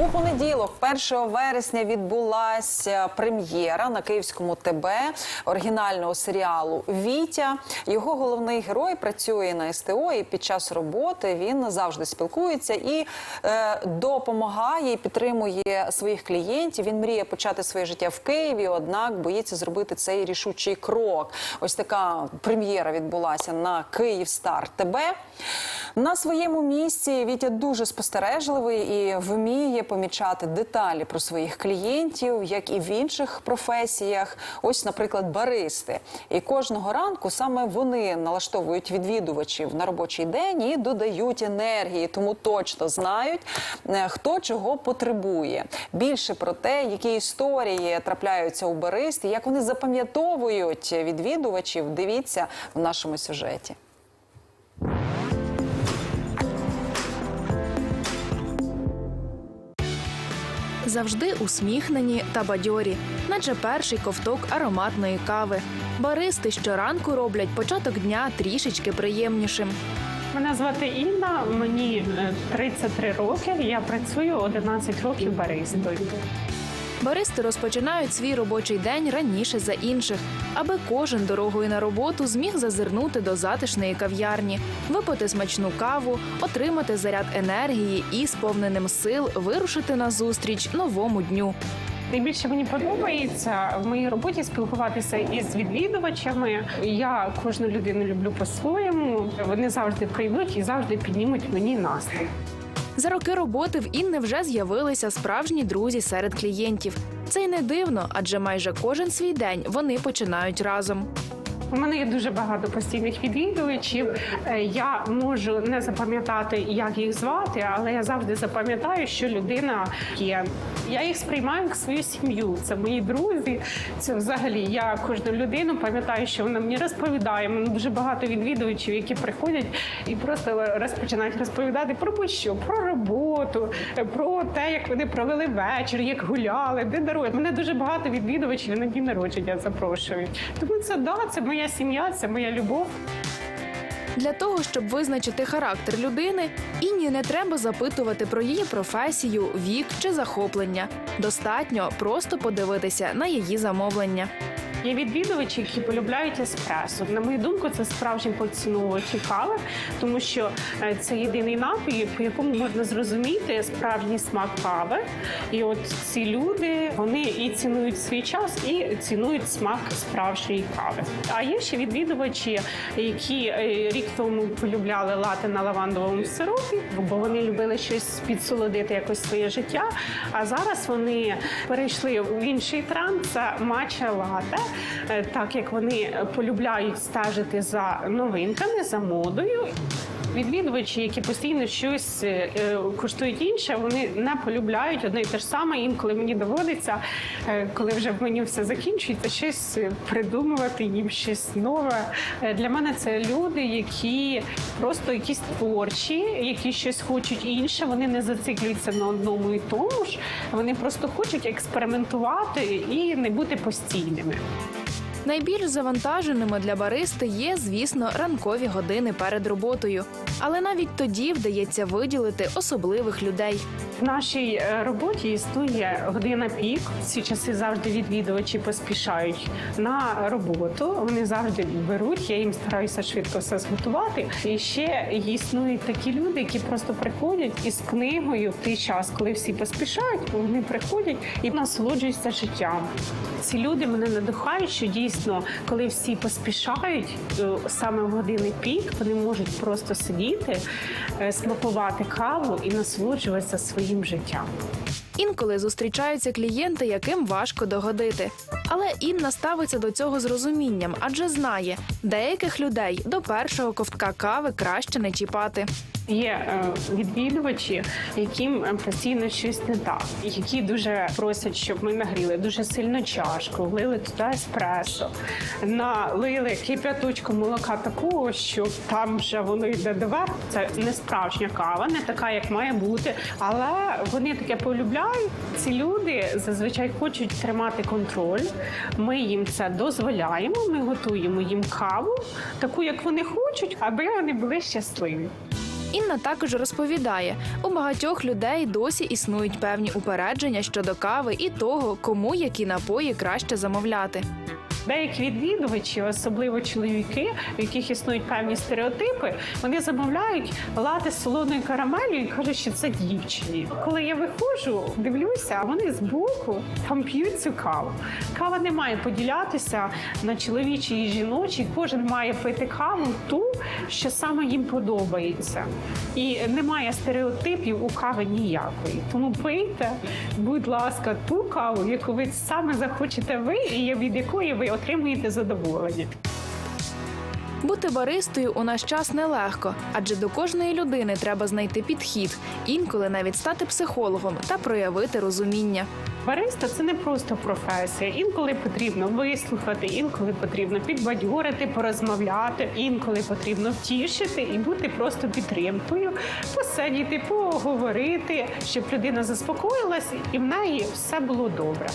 У понеділок, 1 вересня, відбулася прем'єра на київському ТБ оригінального серіалу Вітя. Його головний герой працює на СТО і під час роботи він завжди спілкується і е, допомагає і підтримує своїх клієнтів. Він мріє почати своє життя в Києві, однак боїться зробити цей рішучий крок. Ось така прем'єра відбулася на Київстар ТБ. На своєму місці Вітя дуже спостережливий і вміє помічати деталі про своїх клієнтів, як і в інших професіях. Ось, наприклад, баристи. І кожного ранку саме вони налаштовують відвідувачів на робочий день і додають енергії, тому точно знають, е, хто чого потребує. Більше про те, які історії трапляються у барист, і як вони запам'ятовують відвідувачів. Дивіться в нашому сюжеті. Завжди усміхнені та бадьорі, наче перший ковток ароматної кави. Баристи щоранку роблять початок дня трішечки приємнішим. Мене звати Інна, мені е, 33 роки. Я працюю 11 років баристою. Баристи розпочинають свій робочий день раніше за інших, аби кожен дорогою на роботу зміг зазирнути до затишної кав'ярні, випити смачну каву, отримати заряд енергії і сповненим сил вирушити на зустріч новому дню. Найбільше мені подобається в моїй роботі спілкуватися із відвідувачами. Я кожну людину люблю по-своєму. Вони завжди прийдуть і завжди піднімуть мені настрій. За роки роботи в Інни вже з'явилися справжні друзі серед клієнтів. Це й не дивно, адже майже кожен свій день вони починають разом. У мене є дуже багато постійних відвідувачів. Е, Я можу не запам'ятати, як їх звати, але я завжди запам'ятаю, що людина є. Я їх сприймаю як свою сім'ю. Це мої друзі. Це взагалі я кожну людину пам'ятаю, що вона мені розповідає. У дуже багато відвідувачів, які приходять і просто розпочинають розповідати про будь-що, про роботу, про те, як вони провели вечір, як гуляли, де дарують. Мене дуже багато відвідувачів на дні народження запрошують. Тому це да, це моя сім'я, це моя любов. Для того, щоб визначити характер людини, Інні не треба запитувати про її професію, вік чи захоплення. Достатньо просто подивитися на її замовлення. Є відвідувачі, які полюбляють еспресо. На мою думку, це справжні поціновувачі кави, тому що е, це єдиний напій, по якому можна зрозуміти справжній смак кави. І от ці люди вони і цінують свій час, і цінують смак справжньої кави. А є ще відвідувачі, які е, рік тому полюбляли лати на лавандовому сиропі, бо вони любили щось підсолодити якось своє життя. А зараз вони перейшли в інший тренд це матча лате. Е, так як вони полюбляють стежити за новинками, за модою. Відвідувачі, які постійно щось е, е, коштують інше, вони не полюбляють одне і те ж саме. Інколи мені доводиться, е, коли вже в меню все закінчується, щось придумувати їм щось нове. Для мене це люди, які просто якісь творчі, які щось хочуть інше. Вони не зациклюються на одному і тому ж. Вони просто хочуть експериментувати і не бути постійними. Найбільш завантаженими для баристи є, звісно, ранкові години перед роботою. Але навіть тоді вдається виділити особливих людей. В нашій е, роботі існує година пік. Ці часи завжди відвідувачі поспішають на роботу. Вони завжди беруть. Я їм стараюся швидко все зготувати. І ще існують такі люди, які просто приходять із книгою в той час, коли всі поспішають. Вони приходять і насолоджуються життям. Ці люди мене надихають, що дійсно, коли всі поспішають, е, саме в години пік вони можуть просто сидіти, е, смакувати каву і насолоджуватися своїм життям. Інколи зустрічаються клієнти, яким важко догодити. Але Інна ставиться до цього з розумінням, адже знає, деяких людей до першого ковтка кави краще не чіпати. Є е, відвідувачі, яким е, постійно щось не так, які дуже просять, щоб ми нагріли дуже сильно чашку, влили туди еспресо, налили кип'яточку молока такого, що там вже воно йде доверху. Це не справжня кава, не така, як має бути. Але вони таке полюбляють. Ці люди зазвичай хочуть тримати контроль. Ми їм це дозволяємо. Ми готуємо їм каву, таку, як вони хочуть, аби вони були щасливі. Інна також розповідає, у багатьох людей досі існують певні упередження щодо кави і того, кому які напої краще замовляти. Деякі відвідувачі, особливо чоловіки, у яких існують певні стереотипи, вони замовляють лати з солоною карамелью і кажуть, що це дівчині. Коли я виходжу, дивлюся, вони з боку там п'ють цю каву. Кава не має поділятися на чоловічі і жіночі. Кожен має пити каву ту, що саме їм подобається. І немає стереотипів у кави ніякої. Тому пийте, будь ласка, ту каву, яку ви саме захочете ви, і від якої ви отримуєте задоволення. Бути баристою у наш час нелегко, адже до кожної людини треба знайти підхід, інколи навіть стати психологом та проявити розуміння. Бариста це не просто професія. Інколи потрібно вислухати, інколи потрібно підбадьорити, порозмовляти, інколи потрібно втішити і бути просто підтримкою, посидіти, поговорити, щоб людина заспокоїлась і в неї все було добре.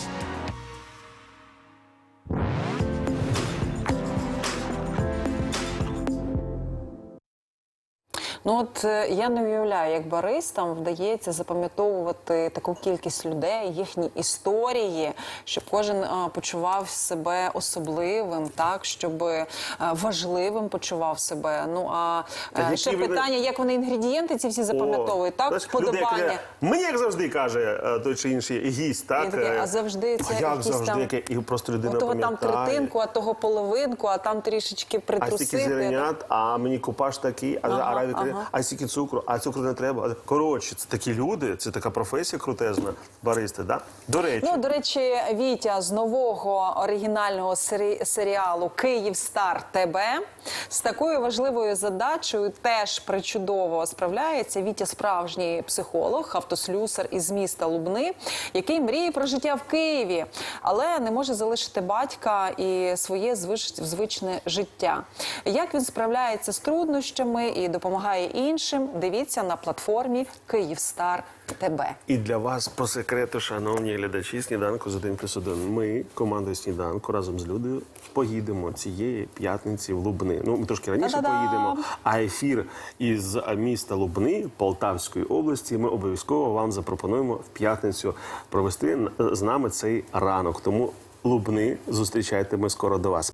Ну от е, я не уявляю, як баристам вдається запам'ятовувати таку кількість людей, їхні історії, щоб кожен е, почував себе особливим, так щоб е, важливим почував себе. Ну а Та ще питання, як вони інгредієнти ці всі запам'ятовують, так вподобання. Мені як завжди каже той чи інший гість, так таке, а завжди це як якісь завжди, там- яке і просто людина У того там третинку, а того половинку, а там трішечки А притрусити. стільки зеленят, а мені купаж такий, а, Ага, а, такий, ага. а стільки цукру, а цукру не треба. Коротше, це такі люди, це така професія крутезна, баристи, да? До речі, Ну, до речі, Вітя з нового оригінального сері- серіалу Київ Стар ТБ з такою важливою задачею теж причудово справляється. Вітя справжній психолог, автослюсар із міста Лубни, який мріє про життя в Києві, але не може залишити батька і своє звич- звичне життя. Як він справляється з труднощами і допомагає іншим, дивіться на платформі Київ Стар ТБ. І для вас по секрету, шановні глядачі, сніданку з 1 плюс 1. Ми, командою сніданку, разом з Людою поїдемо цієї п'ятниці в Лубни. Ну, ми трошки раніше поїдемо. А ефір із міста Лубни Полтавської області ми обов'язково вам запропонуємо в п'ятницю провести з нами цей ранок. Тому Лубни зустрічайте ми скоро до вас.